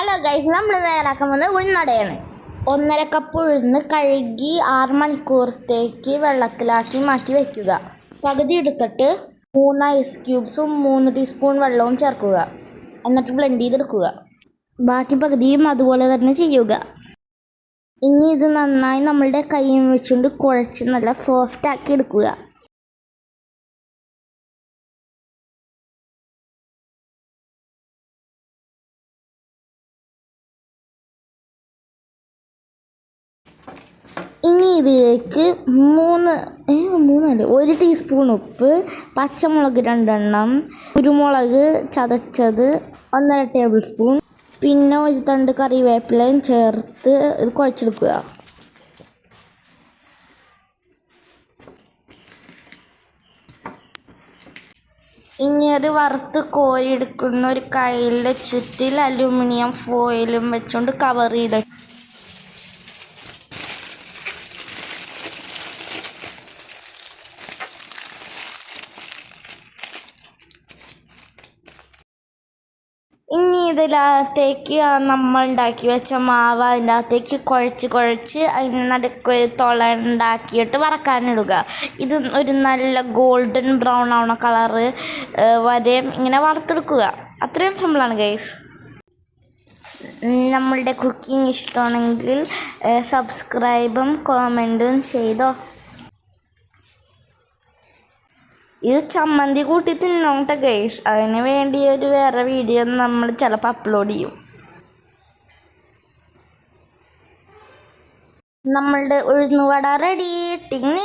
Hello guys നമ്മൾ തയ്യാറാക്കാൻ പോകുന്നത് ഉഴുന്നടയാണ് ഒന്നര കപ്പ് ഉഴുന്ന് കഴുകി ആറ് മണിക്കൂറത്തേക്ക് വെള്ളത്തിലാക്കി മാറ്റി വയ്ക്കുക പകുതി എടുത്തിട്ട് മൂന്ന് ഐസ് ക്യൂബ്സും മൂന്ന് ടീസ്പൂൺ വെള്ളവും ചേർക്കുക. എന്നിട്ട് ബ്ലെൻഡ് ചെയ്തെടുക്കുക. ബാക്കി പകുതിയും അതുപോലെ തന്നെ ചെയ്യുക. ഇനി ഇത് നന്നായി നമ്മളുടെ കൈയും വെച്ചുകൊണ്ട് കുഴച്ച് നല്ല സോഫ്റ്റ് ആക്കി എടുക്കുക. ഇനി ഇതിലേക്ക് മൂന്ന് മൂന്നല്ല? ഒരു ടീസ്പൂൺ ഉപ്പ് പച്ചമുളക് രണ്ടെണ്ണം കുരുമുളക് ചതച്ചത് ഒന്നര ടേബിൾ സ്പൂൺ പിന്നെ ഒരു തണ്ട് കറിവേപ്പിലയും ചേർത്ത് ഇത് കുഴച്ചെടുക്കുക. ഇനി ഒരു വറുത്ത് കോരിയെടുക്കുന്ന ഒരു കയ്യിലെ ചുറ്റിൽ അലൂമിനിയം ഫോയിലും വെച്ചുകൊണ്ട് കവർ ചെയ്ത് ഇനി ഇതിനകത്തേക്ക് നമ്മൾ ഉണ്ടാക്കി വെച്ച മാവ് അതിന്റെ അകത്തേക്ക് കുഴച്ച് കുഴച്ച് അതിന് നടുക്ക് തുള ഉണ്ടാക്കിയിട്ട് വറക്കാനിടുക. ഇത് ഒരു നല്ല ഗോൾഡൻ ബ്രൗൺ ആവണ കളറ് വരെ ഇങ്ങനെ വറുത്തെടുക്കുക. അത്രയും സിമ്പിളാണ് ഗൈസ് നമ്മളുടെ കുക്കിംഗ് ഇഷ്ടമാണെങ്കിൽ സബ്സ്ക്രൈബും കോമന്റും ചെയ്തോ. ഇത് ചമ്മന്തി കൂട്ടി തിന്നോട്ടെ ഗൈസ് അതിന് വേണ്ടി ഒരു വേറെ വീഡിയോ നമ്മൾ ചിലപ്പോൾ അപ്ലോഡ് ചെയ്യും. നമ്മളുടെ ഉഴുന്നുവട റെഡി ടിങ്.